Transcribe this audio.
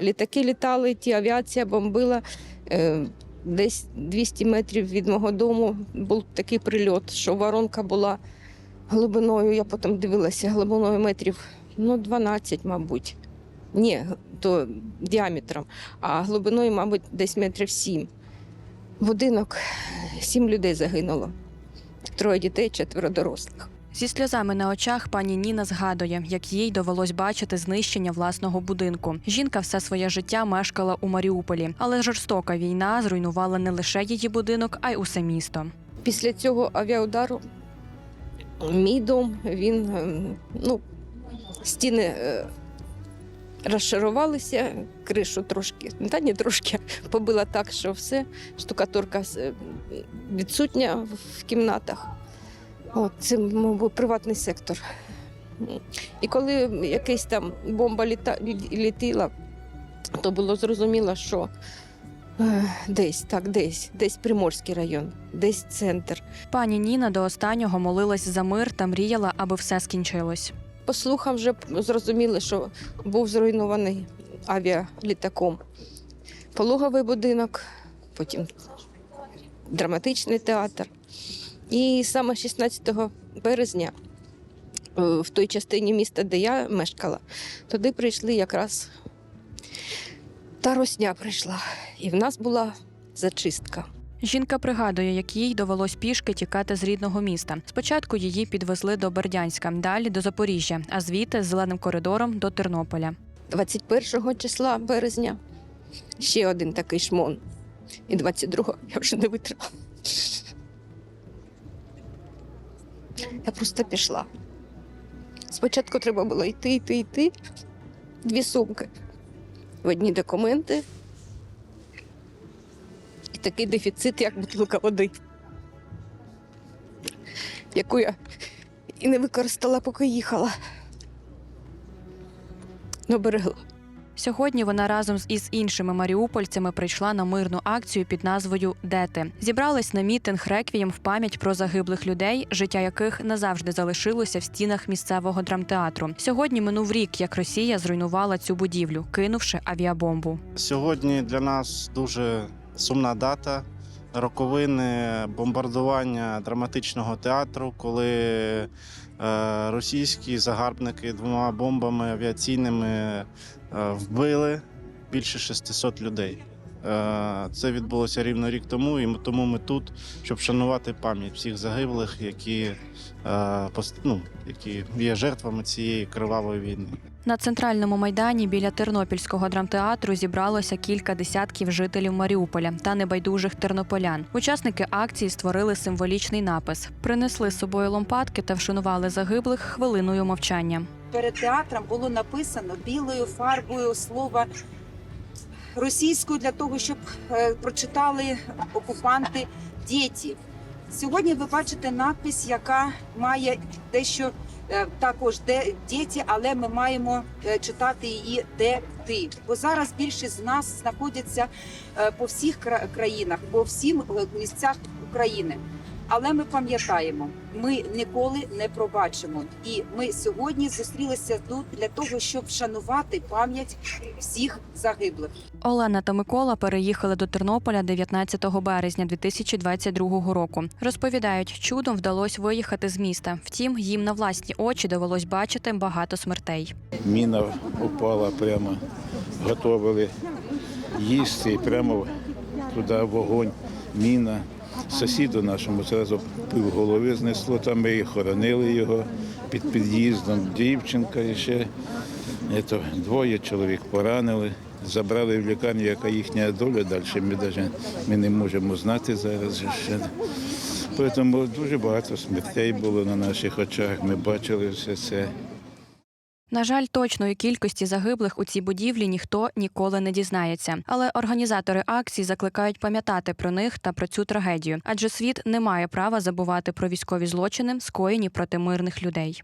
Літаки літали, ті авіація бомбила. Е, Десь 200 метрів від мого дому був такий прильот, що воронка була глибиною. Я потім дивилася глибиною метрів ну, 12, мабуть. Ні, то діаметром, а глибиною, мабуть, десь метрів 7. Будинок, сім людей загинуло. Троє дітей, четверо дорослих. Зі сльозами на очах пані Ніна згадує, як їй довелось бачити знищення власного будинку. Жінка все своє життя мешкала у Маріуполі, але жорстока війна зруйнувала не лише її будинок, а й усе місто. Після цього авіаудару мій дом, він, ем, ну, стіни е, розшарувалися, кришу трошки, та не трошки, побила так, що все, штукатурка е, відсутня в кімнатах. От, це, мабуть, приватний сектор. І коли якась там бомба літа, літила, то було зрозуміло, що е, десь, так, десь, десь Приморський район, десь центр. Пані Ніна до останнього молилась за мир та мріяла, аби все скінчилось. По слухам вже зрозуміли, що був зруйнований авіалітаком. Пологовий будинок, потім драматичний театр. І саме 16 березня е, в той частині міста, де я мешкала, туди прийшли якраз та росня прийшла. І в нас була зачистка. Жінка пригадує, як їй довелось пішки тікати з рідного міста. Спочатку її підвезли до Бердянська, далі до Запоріжжя, а звідти зеленим коридором до Тернополя. 21 числа березня ще один такий шмон. І 22-го я вже не витримала. Я просто пішла. Спочатку треба було йти, йти, йти. Дві сумки. В одні документи. І такий дефіцит, як бутилка води, яку я і не використала, поки їхала. Ну, берегла. Сьогодні вона разом із іншими маріупольцями прийшла на мирну акцію під назвою Дети. Зібрались на мітинг реквієм в пам'ять про загиблих людей, життя яких назавжди залишилося в стінах місцевого драмтеатру. Сьогодні минув рік, як Росія зруйнувала цю будівлю, кинувши авіабомбу. Сьогодні для нас дуже сумна дата. Роковини бомбардування драматичного театру, коли е, російські загарбники двома бомбами авіаційними е, вбили більше 600 людей. Е, Це відбулося рівно рік тому, і тому ми тут, щоб вшанувати пам'ять всіх загиблих, які, ну, які є жертвами цієї кривавої війни. На центральному майдані біля Тернопільського драмтеатру зібралося кілька десятків жителів Маріуполя та небайдужих тернополян. Учасники акції створили символічний напис, принесли з собою ломпадки та вшанували загиблих хвилиною мовчання. перед театром було написано білою фарбою слово російською для того, щоб е, прочитали окупанти діти. Сьогодні ви бачите надпись, яка має дещо також де діти, але ми маємо е, читати її де ти. Бо зараз більшість з нас знаходяться е, по всіх кра- країнах, по всім е, місцях України. Але ми пам'ятаємо, ми ніколи не пробачимо. І ми сьогодні зустрілися тут для того, щоб вшанувати пам'ять всіх загиблих. Олена та Микола переїхали до Тернополя 19 березня 2022 року. Розповідають, чудом вдалося виїхати з міста. Втім, їм на власні очі довелось бачити багато смертей. Міна упала прямо, готували їсти, і прямо туди вогонь, міна. Сусіду нашому зразу пів голови знесло, там ми хоронили його під під'їздом. Дівчинка ще ето, двоє чоловік поранили. Забрали в лікарню, яка їхня доля далі. Ми навіть ми не можемо знати зараз. Ще. Тому дуже багато смертей було на наших очах. Ми бачили все це. На жаль, точної кількості загиблих у цій будівлі ніхто ніколи не дізнається. Але організатори акції закликають пам'ятати про них та про цю трагедію, адже світ не має права забувати про військові злочини, скоєні проти мирних людей.